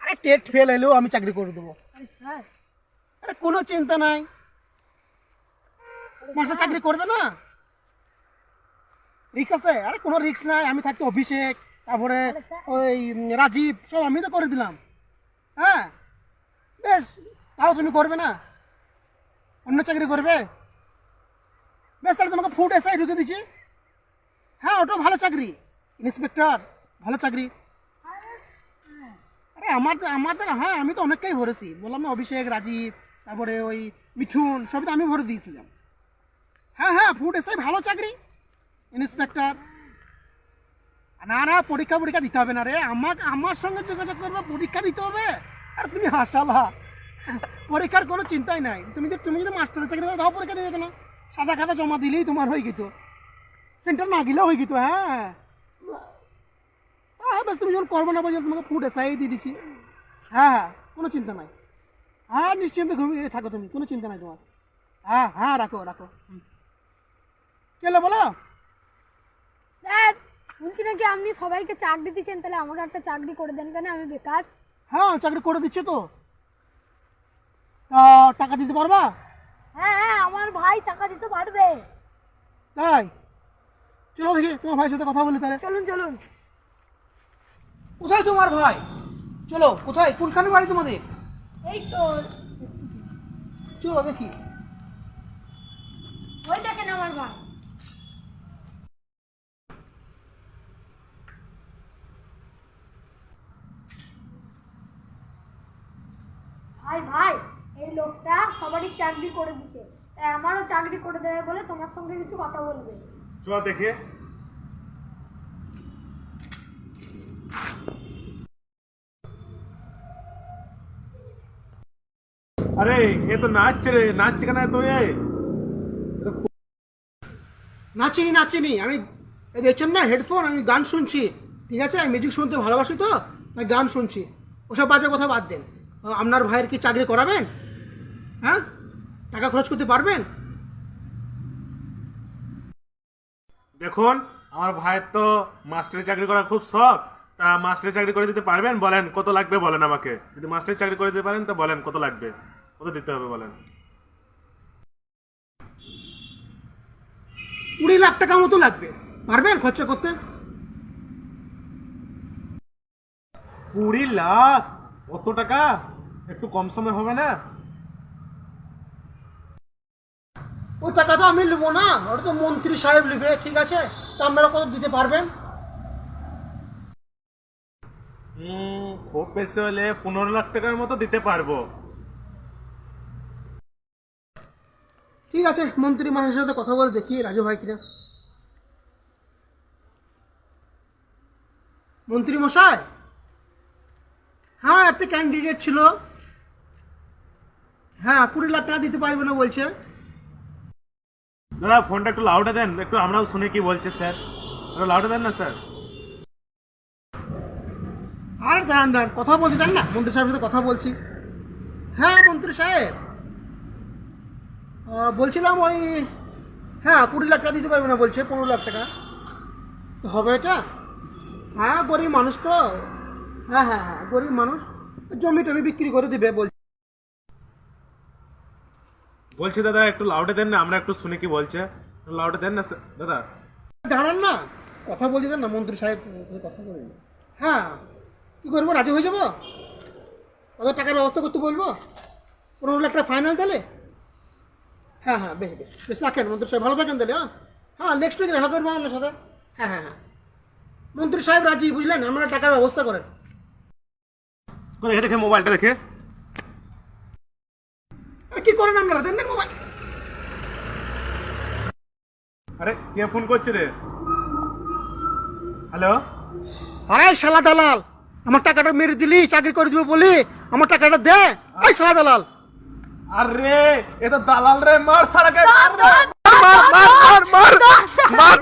আরে TET fail এলেও আমি চাকরি করে দেবো। আরে কোনো চিন্তা নাই। মাস্টার চাকরি করবে না? রিক্স আছে? আরে কোনো রিক্স নাই আমি থাকতে অভিষেক তারপরে ওই রাজীব সব আমি তো করে দিলাম। হ্যাঁ? বেশ তাও তুমি করবে না? অন্য চাকরি করবে? বেশ তাহলে তোমাকে ফুড এসআই ঢুকে দিচ্ছি। হ্যাঁ ওটা ভালো চাকরি। ইন্সপেক্টর ভালো চাকরি। আমার আমাদের হ্যাঁ আমি তো অনেকটাই ভরেছি। বললাম না, অভিষেক, রাজীব, তারপরে ওই মিঠুন, সবই তো আমি ভরে দিয়েছিলাম। হ্যাঁ হ্যাঁ ফুড এসে ভালো চাকরি ইন্সপেক্টর না না, পরীক্ষা পরীক্ষা দিতে হবে না রে। আমাকে আমার সঙ্গে যোগাযোগ করবে, পরীক্ষা দিতে হবে। আর তুমি হাসালা। পরীক্ষার কোনো চিন্তাই নাই। তুমি যদি তুমি যদি মাস্টারের চাকরি করো, তাও পরীক্ষা দিয়ে না। সাদা খাতা জমা দিলেই তোমার হয়ে গেত। সেন্টার না গেলেও হয়ে গেত হ্যাঁ। হ্যাঁ তুমি যখন করব না বলছো তোমাকে ফুড এসআই দিয়ে দিচ্ছি। হ্যাঁ হ্যাঁ কোনো চিন্তা নাই। হ্যাঁ নিশ্চিন্তে ঘুমিয়ে থাকো তুমি কোনো চিন্তা নাই তোমার। হ্যাঁ হ্যাঁ রাখো রাখো। কেলে বলো? স্যার শুনছি নাকি আপনি সবাইকে চাকরি দিচ্ছেন তাহলে আমাকে একটা চাকরি করে দেন কেন? আমি বেকার। হ্যাঁ চাকরি করে দিচ্ছে তো। তা টাকা দিতে পারবা? হ্যাঁ হ্যাঁ আমার ভাই টাকা দিতে পারবে। তাই? চলো দেখি তোমার ভাইয়ের সাথে কথা বলি তাহলে। চলুন চলুন। কোথায় তোমার ভাই? চলো কোথায়? কোনখানে বাড়ি তোমাদের? এই তো। চলো দেখি। ওই দেখেন আমার ভাই। ভাই ভাই এই লোকটা সবারই চাকরি করে দিচ্ছে তাই আমারও চাকরি করে দেবে বলে তোমার সঙ্গে কিছু কথা বলবে। চ দেখে। अरे ये तो नाच रे नाच का ना तो ये নাচিনি নাচিনি আমি এই দেখছেন না হেডফোন আমি গান শুনছি ঠিক আছে আমি মিউজিক শুনতে ভালোবাসি তো তাই গান শুনছি ওসব বাজে কথা বাদ দেন আহ, আপনার ভাইয়ের কি চাকরি করাবেন হ্যাঁ টাকা খরচ করতে পারবেন দেখুন আমার ভাইয়ের তো মাস্টারের চাকরি করার খুব শখ তা মাস্টারের চাকরি করে দিতে পারবেন? বলেন কত লাগবে বলেন আমাকে। যদি মাস্টারের চাকরি করে দিতে পারেন তো বলেন কত লাগবে? কত দিতে হবে বলেন? কুড়ি লাখ টাকা মতো লাগবে। পারবেন খরচা করতে? কুড়ি লাখ? কত টাকা? একটু কম সময় হবে না? ওই টাকা তো আমি নেব না। ওটা তো মন্ত্রী সাহেব নেবে ঠিক আছে? তা আপনারা কত দিতে পারবেন? খুব বেশি হলে পনেরো লাখ টাকার মতো দিতে পারব। ঠিক আছে মন্ত্রী মানুষের সাথে কথা বলে দেখি রাজু ভাই কিনা। মন্ত্রী মশাই? হ্যাঁ একটা ক্যান্ডিডেট ছিল। হ্যাঁ কুড়ি লাখ টাকা দিতে পারবে না বলছে। দাদা ফোনটা একটু লাউডে দেন। একটু আমরাও শুনে কি বলছে স্যার লাউডে দেন না স্যার দাঁড়ান দাঁড়ান কথা বলছি জান না? মন্ত্রী সাহেবের সাথে কথা বলছি। হ্যাঁ মন্ত্রী সাহেব। বলছিলাম ওই হ্যাঁ কুড়ি লাখ টাকা দিতে পারবে না বলছে পনেরো লাখ টাকা। তো হবে এটা? হ্যাঁ গরিব মানুষ তো। হ্যাঁ হ্যাঁ হ্যাঁ গরিব মানুষ। জমি টমি বিক্রি করে দিবে বলছে বলছি দাদা একটু লাউডে দেন না আমরা একটু শুনে কি বলছে। লাউডে দেন না দাদা। দাঁড়ান না। কথা বলছি না মন্ত্রী সাহেব কথা বলি হ্যাঁ। কি করব? রাজি হয়ে যাব? কত টাকার ব্যবস্থা করতে বলব? পনেরো লাখ টাকা ফাইনাল তাহলে? হ্যাঁ হ্যাঁ বেশ বেশ বেশ রাখেন মন্ত্রী সাহেব। ভালো থাকেন তাহলে হ্যাঁ? হ্যাঁ নেক্সট উইকে দেখা করব আপনার সাথে। হ্যাঁ হ্যাঁ হ্যাঁ। মন্ত্রী সাহেব রাজি বুঝলেন? আমরা টাকার ব্যবস্থা করেন। দেখে মোবাইলটা দেখে? আরে কি করেন আপনারা? দেন মোবাইল। আরে কে ফোন করছে রে? হ্যালো? আয় শালা দালাল! আমার টাকাটা মেরে দিলি চাকরি করে দিবে বলি আমার টাকাটা দে। ওই সালা দালাল। আরে এটা দালাল রে মার সারা মার মার মার মার মার